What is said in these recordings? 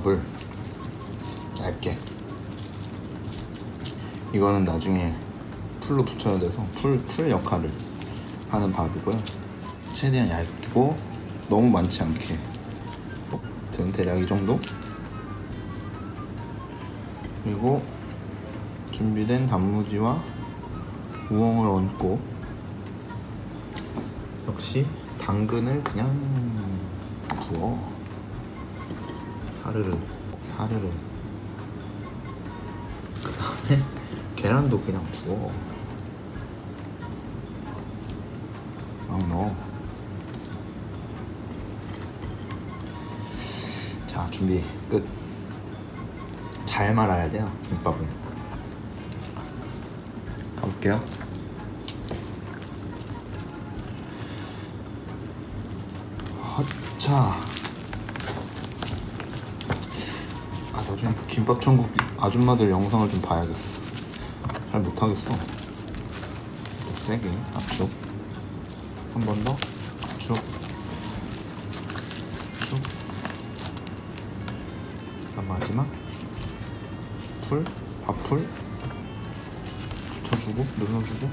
밥을 얇게. 이거는 나중에 풀로 붙여야 돼서 풀, 풀 역할을 하는 밥이고요. 최대한 얇고 너무 많지 않게 든 대략 이 정도? 그리고 준비된 단무지와 우엉을 얹고 역시 당근을 그냥 부어 사르르 사르르. 그 다음에 계란도 그냥 부어. 막 넣어. 자 준비 끝. 잘 말아야 돼요 김밥은. 가볼게요. 헛차 아 나중에 김밥 천국 아줌마들 영상을 좀 봐야겠어. 잘 못하겠어. 더 세게 압축. 한 번 더. 압축. 압축. 마지막. 풀 밥풀. 붙여주고 눌러주고.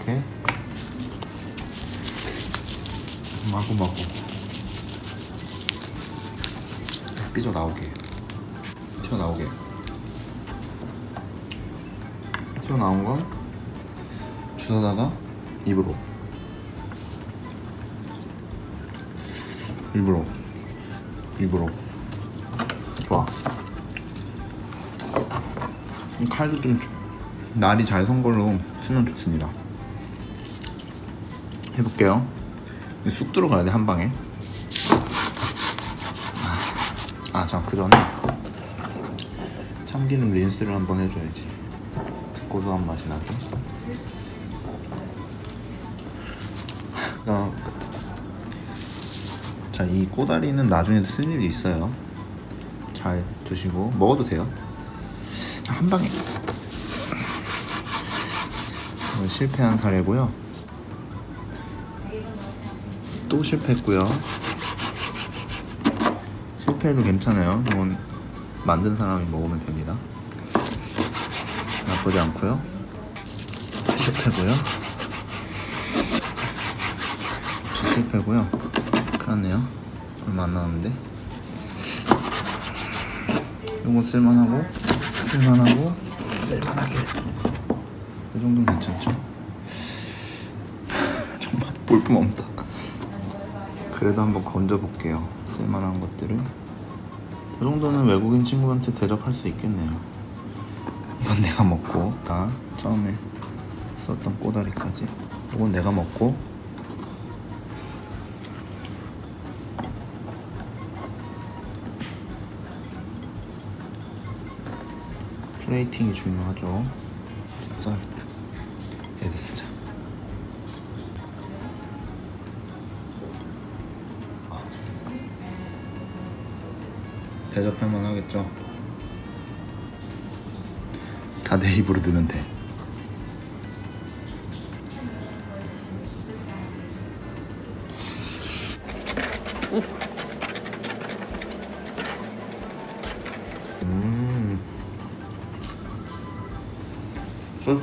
오케이. 마구마구 삐져 나오게. 튀어 나오게. 튀어 나온 건 주워다가? 입으로. 입으로. 입으로. 좋아. 이 칼도 좀 날이 잘 선 걸로 쓰면 좋습니다. 해볼게요. 이쑥 들어가야 돼 한 방에 아 자 그 전에 참기름 린스를 한번 해줘야지. 고소한 맛이 나게. 어, 자이 꼬다리는 나중에도 쓸 일이 있어요. 잘 두시고 먹어도 돼요. 한 방에. 실패한 사례고요. 또 실패했고요 실패해도 괜찮아요. 이건 만든 사람이 먹으면 됩니다. 나쁘지 않고요. 실패고요. 실패고요. 큰일났네요. 얼마 안 남았는데. 이건 쓸만하고 쓸만하고 쓸만하게. 이 정도면 괜찮죠? 정말 볼품 없다 그래도 한번 건져볼게요. 쓸만한 것들을. 이 정도는 외국인 친구한테 대접할 수 있겠네요. 이건 내가 먹고 다 처음에 썼던 꼬다리까지. 이건 내가 먹고. 플레이팅이 중요하죠. 써야겠다 얘도 쓰자 대접할 만하겠죠 다 내 입으로 드는데 음. 끝.